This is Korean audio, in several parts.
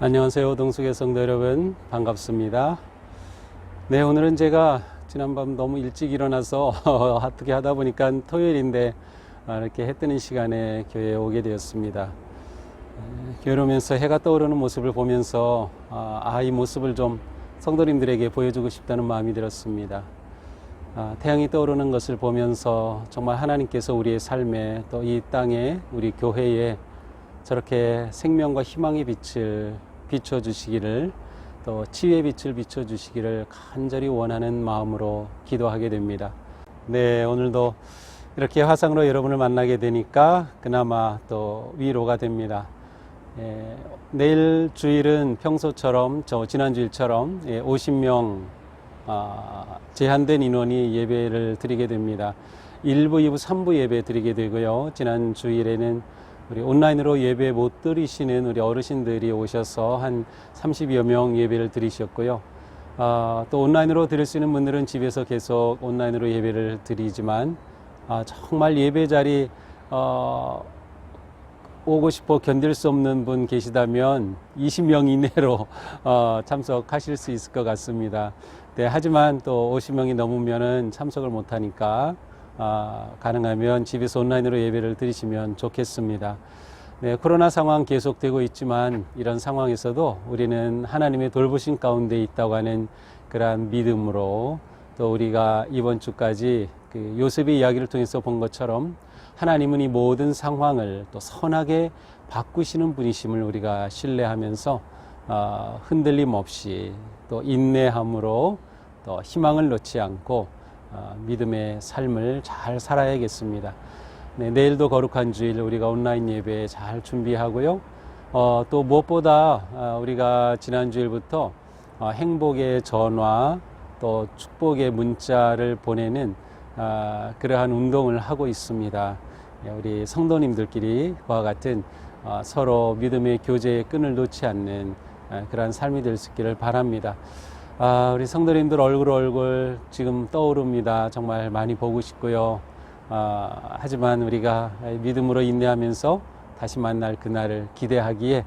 안녕하세요. 동숙의 성도 여러분. 반갑습니다. 네, 오늘은 제가 지난밤 너무 일찍 일어나서 어떻게 하다 보니까 토요일인데 아, 이렇게 해 뜨는 시간에 교회에 오게 되었습니다. 에, 교회를 오면서 해가 떠오르는 모습을 보면서 아, 아, 이 모습을 좀 성도님들에게 보여주고 싶다는 마음이 들었습니다. 아, 태양이 떠오르는 것을 보면서 정말 하나님께서 우리의 삶에 또 이 땅에 우리 교회에 저렇게 생명과 희망의 빛을 비춰 주시기를 또 치유의 빛을 비춰 주시기를 간절히 원하는 마음으로 기도하게 됩니다. 네, 오늘도 이렇게 화상으로 여러분을 만나게 되니까 그나마 또 위로가 됩니다. 예, 내일 주일은 평소처럼 저 지난 주일처럼 예, 50명 아, 제한된 인원이 예배를 드리게 됩니다. 1부, 2부, 3부 예배 드리게 되고요. 지난 주일에는 우리 온라인으로 예배 못 드리시는 우리 어르신들이 오셔서 한 30여 명 예배를 드리셨고요. 아, 또 온라인으로 드릴 수 있는 분들은 집에서 계속 온라인으로 예배를 드리지만 아, 정말 예배 자리 어, 오고 싶어 견딜 수 없는 분 계시다면 20명 이내로 어, 참석하실 수 있을 것 같습니다. 네, 하지만 또 50명이 넘으면은 참석을 못하니까 아, 가능하면 집에서 온라인으로 예배를 드리시면 좋겠습니다. 네, 코로나 상황 계속되고 있지만 이런 상황에서도 우리는 하나님의 돌보신 가운데 있다고 하는 그러한 믿음으로 또 우리가 이번 주까지 그 요셉의 이야기를 통해서 본 것처럼 하나님은 이 모든 상황을 또 선하게 바꾸시는 분이심을 우리가 신뢰하면서 어, 흔들림 없이 또 인내함으로 또 희망을 놓지 않고 어, 믿음의 삶을 잘 살아야겠습니다. 네, 내일도 거룩한 주일 우리가 온라인 예배 잘 준비하고요. 어, 또 무엇보다 어, 우리가 지난 주일부터 어, 행복의 전화 또 축복의 문자를 보내는 아, 그러한 운동을 하고 있습니다. 예, 우리 성도님들끼리 그와 같은 어, 서로 믿음의 교제의 끈을 놓지 않는 아, 그러한 삶이 될 수 있기를 바랍니다. 아, 우리 성도님들 얼굴 얼굴 지금 떠오릅니다. 정말 많이 보고 싶고요. 아, 하지만 우리가 믿음으로 인내하면서 다시 만날 그날을 기대하기에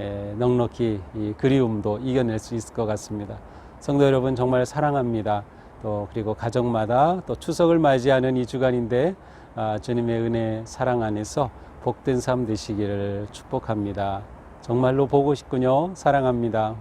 에, 넉넉히 이 그리움도 이겨낼 수 있을 것 같습니다. 성도 여러분 정말 사랑합니다. 또 그리고 가정마다 또 추석을 맞이하는 이 주간인데 아, 주님의 은혜 사랑 안에서 복된 삶 되시기를 축복합니다. 정말로 보고 싶군요. 사랑합니다.